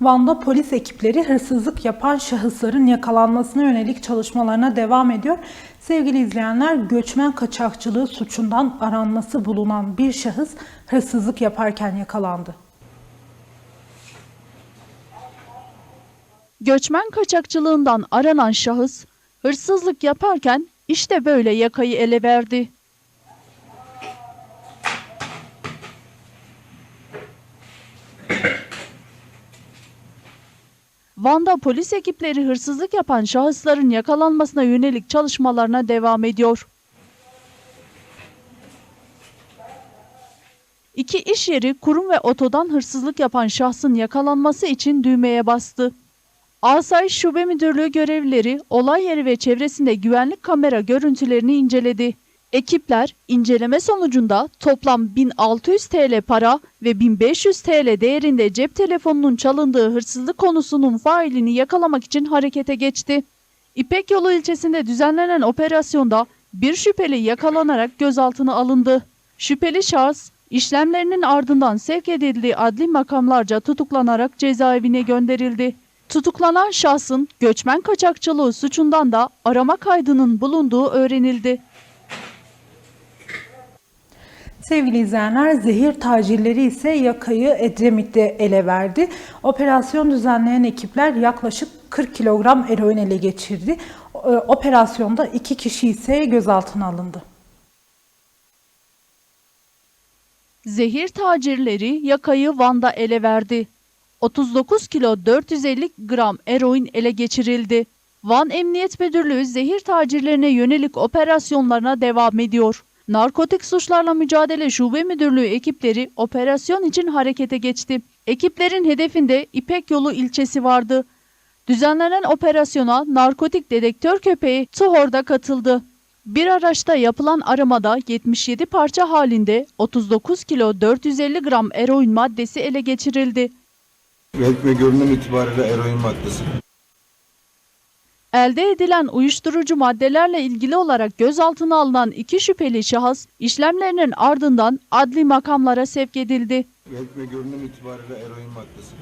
Van'da polis ekipleri hırsızlık yapan şahısların yakalanmasına yönelik çalışmalarına devam ediyor. Sevgili izleyenler, göçmen kaçakçılığı suçundan aranması bulunan bir şahıs hırsızlık yaparken yakalandı. Göçmen kaçakçılığından aranan şahıs hırsızlık yaparken işte böyle yakayı ele verdi. Van'da polis ekipleri hırsızlık yapan şahısların yakalanmasına yönelik çalışmalarına devam ediyor. İki iş yeri, kurum ve otodan hırsızlık yapan şahsın yakalanması için düğmeye bastı. Asayiş Şube Müdürlüğü görevlileri olay yeri ve çevresinde güvenlik kamera görüntülerini inceledi. Ekipler inceleme sonucunda toplam 1600 TL para ve 1500 TL değerinde cep telefonunun çalındığı hırsızlık konusunun failini yakalamak için harekete geçti. İpek Yolu ilçesinde düzenlenen operasyonda bir şüpheli yakalanarak gözaltına alındı. Şüpheli şahıs işlemlerinin ardından sevk edildiği adli makamlarca tutuklanarak cezaevine gönderildi. Tutuklanan şahsın göçmen kaçakçılığı suçundan da arama kaydının bulunduğu öğrenildi. Sevgili izleyenler, zehir tacirleri ise yakayı Edremit'te ele verdi. Operasyon düzenleyen ekipler yaklaşık 40 kilogram eroin ele geçirdi. Ee, Operasyonda iki kişi ise gözaltına alındı. Zehir tacirleri yakayı Van'da ele verdi. 39 kilo 450 gram eroin ele geçirildi. Van Emniyet Müdürlüğü zehir tacirlerine yönelik operasyonlarına devam ediyor. Narkotik Suçlarla Mücadele Şube Müdürlüğü ekipleri operasyon için harekete geçti. Ekiplerin hedefinde İpek Yolu ilçesi vardı. Düzenlenen operasyona narkotik dedektör köpeği Tuhor'da katıldı. Bir araçta yapılan aramada 77 parça halinde 39 kilo 450 gram eroin maddesi ele geçirildi. Ve görünüm itibariyle eroin maddesi. Elde edilen uyuşturucu maddelerle ilgili olarak gözaltına alınan iki şüpheli şahıs işlemlerinin ardından adli makamlara sevk edildi. Ve görünüm itibariyle eroin maddesi.